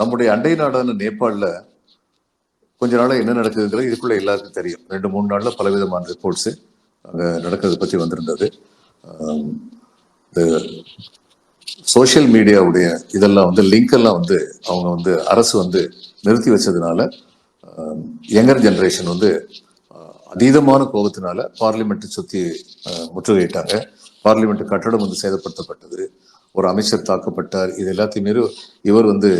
நம்முடைய அண்டை நாடான நேபாளில் கொஞ்ச நாளாக என்ன நடக்குதுங்கிறது இதுக்குள்ள எல்லாருக்கும் தெரியும். ரெண்டு மூணு நாளில் பலவிதமான ரிப்போர்ட்ஸு அங்கே நடக்கிறத பற்றி வந்திருந்தது. சோஷியல் மீடியாவுடைய இதெல்லாம் வந்து லிங்க் எல்லாம் வந்து அவங்க வந்து அரசு வந்து நிறுத்தி வச்சதுனால யங்கர் ஜென்ரேஷன் வந்து அதீதமான கோபத்தினால பார்லிமெண்ட்டை சுற்றி முற்றுகையிட்டாங்க. பார்லிமெண்ட் கட்டடம் வந்து சேதப்படுத்தப்பட்டது. ஒரு அமைச்சர் தாக்கப்பட்டார். இது எல்லாத்தையும் மீறி இவர் வந்து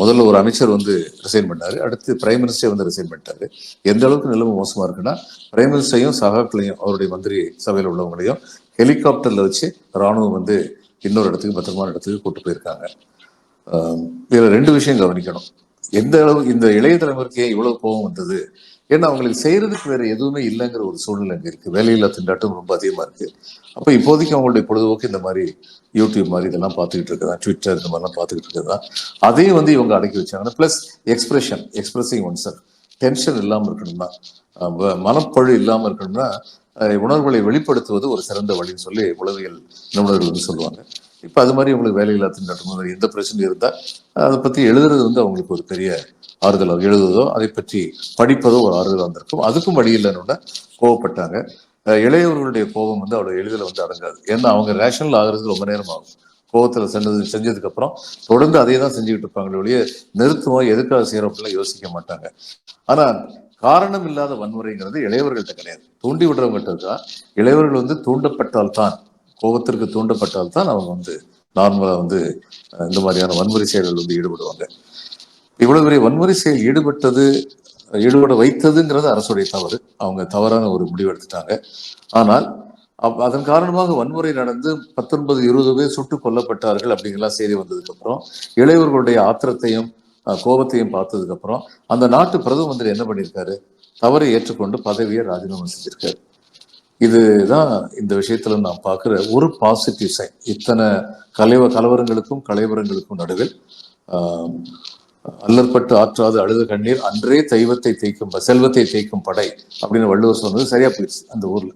முதல்ல ஒரு அமைச்சர் வந்து ரிசைன் பண்ணாரு. அடுத்து பிரைம் மினிஸ்டர் வந்து ரிசைன் பண்ணிட்டாரு. எந்த அளவுக்கு நிலைமை மோசமா இருக்குன்னா பிரைம் மினிஸ்டரையும் சகாக்களையும் அவருடைய மந்திரி சபையில் உள்ளவங்களையும் ஹெலிகாப்டர்ல வச்சு ராணுவம் வந்து இன்னொரு இடத்துக்கு பத்திரமான இடத்துக்கு கூட்டு போயிருக்காங்க. இதுல ரெண்டு விஷயம் கவனிக்கணும். எந்த அளவு இந்த இளைய தலைமுறைக்கு இவ்வளவு கோபம் வந்தது? ஏன்னா அவங்களுக்கு செய்யறதுக்கு வேற எதுவுமே இல்லைங்கிற ஒரு சூழ்நிலை அங்கே இருக்கு. வேலையில்லா திண்டாட்டம் ரொம்ப அதிகமா இருக்கு. அப்ப இப்போதைக்கு அவங்களுடைய பொழுதுபோக்கு இந்த மாதிரி யூடியூப் மாதிரி இதெல்லாம் பார்த்துக்கிட்டு இருக்கிறதா ட்விட்டர் இந்த மாதிரிலாம் பார்த்துக்கிட்டு இருக்கிறதா அதையும் வந்து இவங்க அடக்கி வச்சாங்கன்னா plus expression expressing one sir tension இல்லாமல் இருக்கணும்னா மனப்பழு இல்லாமல் இருக்கணும்னா உணர்வுகளை வெளிப்படுத்துவது ஒரு சிறந்த வழின்னு சொல்லி உளவியல் நிபுணர்கள் வந்து சொல்லுவாங்க. இப்போ அது மாதிரி உங்களுக்கு வேலையில்லா திண்டாட்டம் மாதிரி எந்த பிரச்சனையும் இருந்தால் அதை பற்றி எழுதுறது வந்து அவங்களுக்கு ஒரு பெரிய ஆறுதல் எழுதுவதோ அதை பற்றி படிப்பதோ ஒரு ஆறுதல் வந்திருக்கும் அதுக்கும் வழி இல்லைன்னு கோவப்பட்டாங்க. இளையவர்களுடைய கோபம் வந்து அவ்வளோ எளிதில் வந்து அடங்காது. ஏன்னா அவங்க ரேஷனல் ஆகிறது ரொம்ப நேரம் ஆகும். கோபத்தில் செஞ்சது செஞ்சதுக்கப்புறம் தொடர்ந்து அதே தான் செஞ்சுக்கிட்டு இருப்பாங்களே ஒழிய நிறுத்துவோம் எதுக்காக செய்யறோம் அப்படிலாம் யோசிக்க மாட்டாங்க. ஆனால் காரணம் இல்லாத வன்முறைங்கிறது இளையவர்கள்ட்ட கிடையாது. தூண்டி விடுறவங்ககிட்ட தான் இளையவர்கள் வந்து தூண்டப்பட்டால் தான் கோபத்திற்கு தூண்டப்பட்டால் தான் அவங்க வந்து நார்மலா வந்து இந்த மாதிரியான வன்முறை செயல்கள் வந்து ஈடுபடுவாங்க. இவ்வளவு பெரிய வன்முறை செயல் ஈடுபட்டது ஈடுபட வைத்ததுங்கிறது அரசுடைய தவறு. அவங்க தவறான ஒரு முடிவு எடுத்துட்டாங்க. ஆனால் அதன் காரணமாக வன்முறை நடந்து பத்தொன்பது இருபது பேர் சுட்டுக் கொல்லப்பட்டார்கள் அப்படிங்கலாம் செய்தி வந்ததுக்கு அப்புறம் இளையவர்களுடைய ஆத்திரத்தையும் கோபத்தையும் பார்த்ததுக்கு அப்புறம் அந்த நாட்டு பிரதம மந்திரி என்ன பண்ணியிருக்காரு? தவறை ஏற்றுக்கொண்டு பதவியை ராஜினாமா செஞ்சிருக்காரு. இதுதான் இந்த விஷயத்துல நான் பார்க்குற ஒரு பாசிட்டிவ் சைன் இத்தனை கலைவ கலவரங்களுக்கும் கலைவரங்களுக்கும் நடுவில் அல்லற்பட்டு ஆற்றாது அழுத கண்ணீர் அன்றே தெய்வத்தை தேய்க்கும் ப- செல்வத்தை தேய்க்கும் படை அப்படின்னு வள்ளுவர் சொன்னது சரியா போயிடுச்சு அந்த ஊர்ல.